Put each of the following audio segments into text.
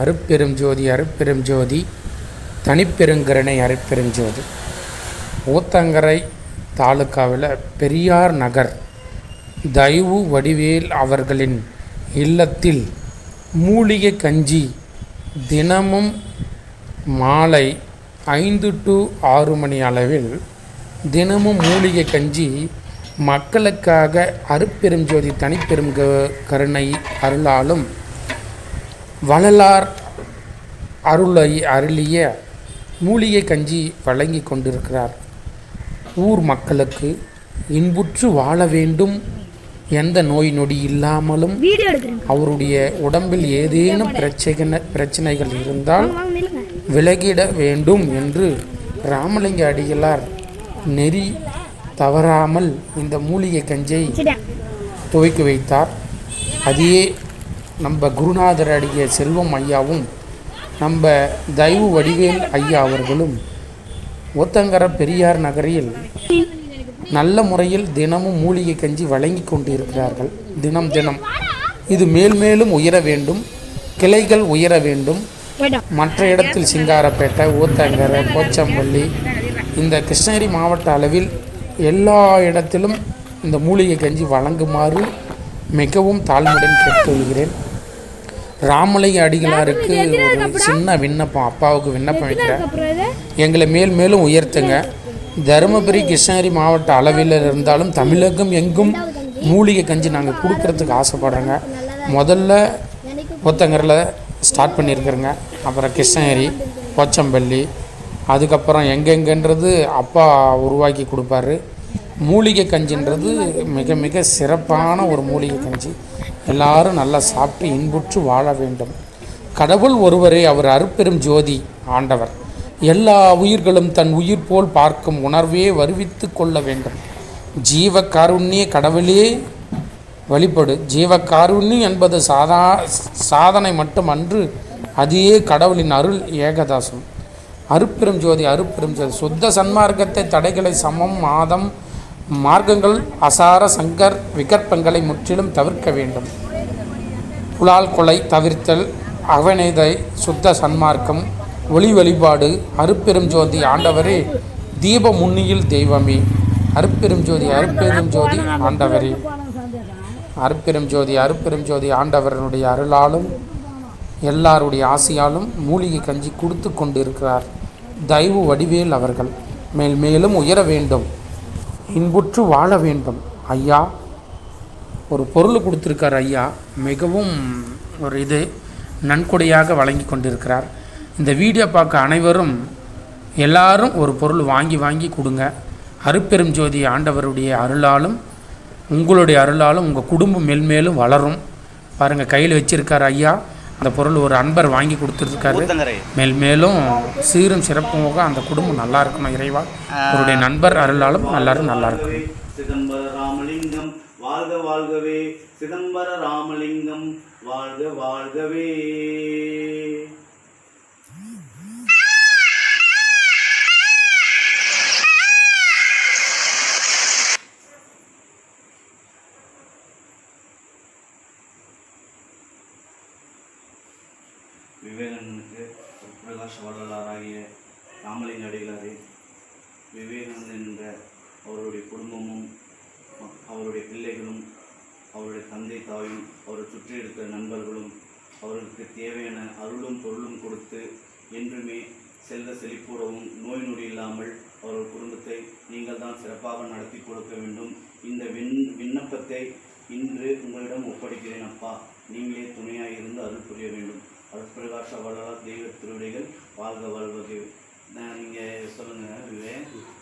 அருப்பெரும் ஜோதி அருப்பெரும் ஜோதி. தனிப்பெருங்கருணை அருப்பெரும் ஜோதி. ஊத்தங்கரை தாலுக்காவில் பெரியார் நகர். தயவு வடிவேல் அவர்களின் இல்லத்தில் மூலிகை கஞ்சி தினமும் மாலை ஐந்து டு ஆறு மணி அளவில் தினமும் மூலிகை கஞ்சி மக்களுக்காக அருப்பெரும் ஜோதி தனிப்பெரும் கருணை அருளாலும் வள்ளலார் அருளை அருளிய மூலிகை கஞ்சி வழங்கி கொண்டிருக்கிறார். ஊர் மக்களுக்கு இன்புற்று வாழ வேண்டும். எந்த நோய் நொடி இல்லாமலும் அவருடைய உடம்பில் ஏதேனும் பிரச்சனை பிரச்சனைகள் இருந்தால் விலகிட வேண்டும் என்று ராமலிங்க அடிகளார் நெறி தவறாமல் இந்த மூலிகை கஞ்சை துவக்கி வைத்தார். அதையே நம்ம குருநாதர் அடிய செல்வம் ஐயாவும் நம்ம தயவு வடிவேல் ஐயா அவர்களும் ஒத்தங்கர பெரியார் நகரில் நல்ல முறையில் தினமும் மூலிகை கஞ்சி வழங்கி கொண்டிருக்கிறார்கள். தினம் தினம். இது மேல் மேலும் உயர வேண்டும். கிளைகள் உயர வேண்டும். மற்ற இடத்தில் சிங்காரப்பேட்டை ஊத்தங்கரை போச்சம்பள்ளி இந்த கிருஷ்ணகிரி மாவட்ட அளவில் எல்லா இடத்திலும் இந்த மூலிகை கஞ்சி வழங்குமாறு மிகவும் தாழ்மையுடன் கேட்டுக்கொள்கிறேன். ராமலிங்க அடிகளாருக்கு ஒரு சின்ன விண்ணப்பம் அப்பாவுக்கு விண்ணப்பம் வைக்கிறேன். எங்களை மேல் மேலும் உயர்த்துங்க. தருமபுரி கிருஷ்ணகிரி மாவட்ட அளவில் இருந்தாலும் தமிழகம் எங்கும் மூலிகை கஞ்சி நாங்கள் கொடுக்கறதுக்கு ஆசைப்படுறோங்க. முதல்ல ஒத்தங்கரில் ஸ்டார்ட் பண்ணியிருக்கிறோங்க. அப்புறம் கிருஷ்ணகிரி போச்சம்பள்ளி அதுக்கப்புறம் எங்கெங்கன்றது அப்பா உருவாக்கி கொடுப்பாரு. மூலிகை கஞ்சின்றது மிக மிக சிறப்பான ஒரு மூலிகை கஞ்சி. எல்லாரும் நல்லா சாப்பிட்டு இன்புற்று வாழ வேண்டும். கடவுள் ஒருவரே அவர் அருப்பெரும் ஜோதி ஆண்டவர். எல்லா உயிர்களும் தன் உயிர் போல் பார்க்கும் உணர்வே வருவித்து கொள்ள வேண்டும். ஜீவ காருண்ய கடவுளே வழிபடு. ஜீவ காருண்யம் என்பது சாதா சாதனை மட்டுமன்று அதே கடவுளின் அருள் ஏகதாசம். அருப்பெரும் ஜோதி அருப்பெரும் ஜோதி. சுத்த சன்மார்க்கத்தை தடைகளை சமம் மாதம் மார்க்கங்கள் அசார சங்கர் விகற்பங்களை முற்றிலும் தவிர்க்க வேண்டும். புலால் கொலை தவிர்த்தல் அவநேதை சுத்த சன்மார்க்கம் ஒளி வழிபாடு அருப்பெரும் ஜோதி ஆண்டவரே தீப முன்னியில் தெய்வமே. அருப்பெரும் ஜோதி அருப்பெரும் ஜோதி ஆண்டவரே. அருப்பெரும் ஜோதி அருப்பெரும் ஜோதி ஆண்டவரனுடைய அருளாலும் எல்லாருடைய ஆசையாலும் மூலிகை கஞ்சி கொடுத்து கொண்டிருக்கிறார். தயவு வடிவேல் அவர்கள். மேல் மேலும் உயர வேண்டும். இன்புற்று வாழ வேண்டும். ஐயா ஒரு பொருள் கொடுத்துருக்கார் ஐயா. மிகவும் ஒரு இது நன்கொடையாக வழங்கி கொண்டிருக்கிறார். இந்த வீடியோ பார்க்க அனைவரும் எல்லாரும் ஒரு பொருள் வாங்கி வாங்கி கொடுங்க. அருப்பெரும் ஜோதி ஆண்டவருடைய அருளாலும் உங்களுடைய அருளாலும் உங்கள் குடும்பம் மெல்மேலும் வளரும். பாருங்கள் கையில் வச்சுருக்கார் ஐயா. அந்த பொருள் ஒரு அன்பர் வாங்கி கொடுத்துருக்காரு. மேல் மேலும் சீரும் சிறப்புமாக அந்த குடும்பம் நல்லா இருக்கணும் இறைவா. அவருடைய நண்பர் அருளாலும் எல்லாரும் நல்லா இருக்கணும். சிதம்பர ராமலிங்கம் வாழ்க வாழ்கவே. சிதம்பர ராமலிங்கம் வாழ்க வாழ்கவே. விவேகானந்தனுக்கு பிரகாஷ் வள்ளலாராகிய ராமலிங்க அடிகளாரே விவேகானந்தன் என்ற அவருடைய குடும்பமும் அவருடைய பிள்ளைகளும் அவருடைய தந்தை தாயும் அவரை சுற்றி இருக்கிற நண்பர்களும் அவர்களுக்கு தேவையான அருளும் பொருளும் கொடுத்து என்றுமே செல்வ செழிப்புடவும் நோய் நொடி இல்லாமல் அவர்கள் குடும்பத்தை நீங்கள் தான் சிறப்பாக நடத்தி கொடுக்க வேண்டும். இந்த விண் விண்ணப்பத்தை இன்று உங்களிடம் ஒப்படைக்கிறேன் அப்பா. நீங்களே துணையாக இருந்து அருள் புரிய வேண்டும். அருட்பிரகாஷ வள்ளலார் தெய்வ திருவிடைகள் வாழ்க வாழ்வது நான் நீங்கள் சொல்லுங்க விவே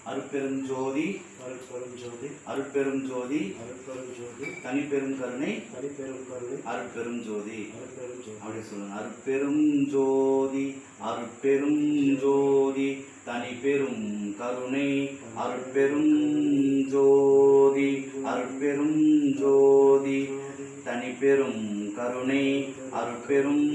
அருட்பெரும் ஜோதி அருட்பெரும் ஜோதி அருட்பெரும் ஜோதி அருட்பெரும் ஜோதி தனிப்பெரும் கருணை தனிப்பெரும் கருணை அருட்பெரும் ஜோதி. அருட்பெரும் ஜோதி. அப்படி சொல்லுங்க அருட்பெரும் ஜோதி அருட்பெரும் ஜோதி தனி பெரும் கருணை அருட்பெரும் ஜோதி அருட்பெரும் ஜோதி தனி பெரும் கருணை அருட்பெரும்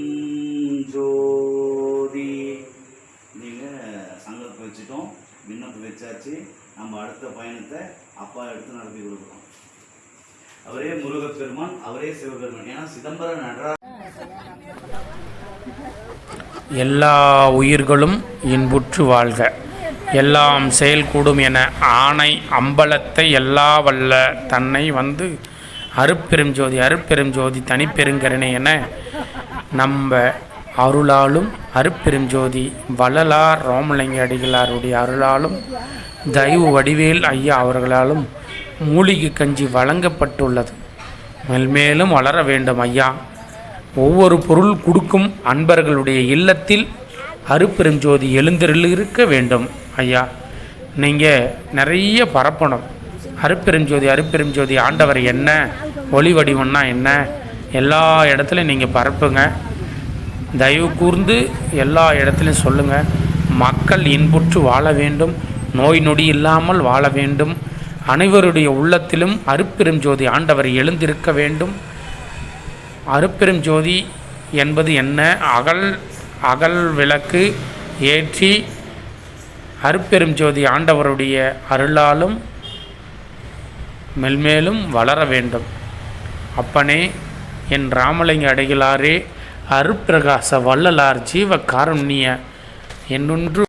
வச்சாச்சு நம்ம அடுத்த பயணத்தை அப்பா எடுத்து நடத்தி கொடுக்குறோம் அவரே முருகப்பெருமான் அவரே சிவபெருமான். ஏன்னா சிதம்பரம் நடரா எல்லா உயிர்களும் இன்புற்று வாழ்க. எல்லாம் செயல்கூடும் என ஆணை அம்பலத்தை எல்லா வல்ல தன்னை வந்து அருப்பெரும் ஜோதி அருப்பெரும் ஜோதி தனிப்பெருங்கருணை என நம்ம அருளாலும் அருப்பெருஞ்சோதி வள்ளலார் ரோமலிங்க அடிகளாருடைய அருளாலும் தயவு வடிவேல் ஐயா அவர்களாலும் மூலிகை கஞ்சி வழங்கப்பட்டுள்ளது. மேல்மேலும் வளர வேண்டும் ஐயா. ஒவ்வொரு பொருள் கொடுக்கும் அன்பர்களுடைய இல்லத்தில் அருப்பெருஞ்சோதி எழுந்திருக்க வேண்டும் ஐயா. நீங்கள் நிறைய பரப்பணும். அருப்பெருஞ்சோதி அருப்பெருஞ்சோதி ஆண்டவர் என்ன? ஒளி வடிவம்னா என்ன? எல்லா இடத்துலையும் நீங்கள் பரப்புங்க. தயவு கூர்ந்து எல்லா இடத்துலையும் சொல்லுங்கள் மக்கள் இன்புற்று வாழ வேண்டும். நோய் நொடி இல்லாமல் வாழ வேண்டும். அனைவருடைய உள்ளத்திலும் அருப்பெரும் ஜோதி ஆண்டவர் எழுந்திருக்க வேண்டும். அருப்பெரும் ஜோதி என்பது என்ன? அகல் அகல் விளக்கு ஏற்றி அருப்பெரும் ஜோதி ஆண்டவருடைய அருளாலும் மெல்மேலும் வளர வேண்டும். அப்பனே என் ராமலிங்க அடிகளாரே அருப்பிரகாச வள்ளலார் ஜீவ காருண்ய என்னொன்று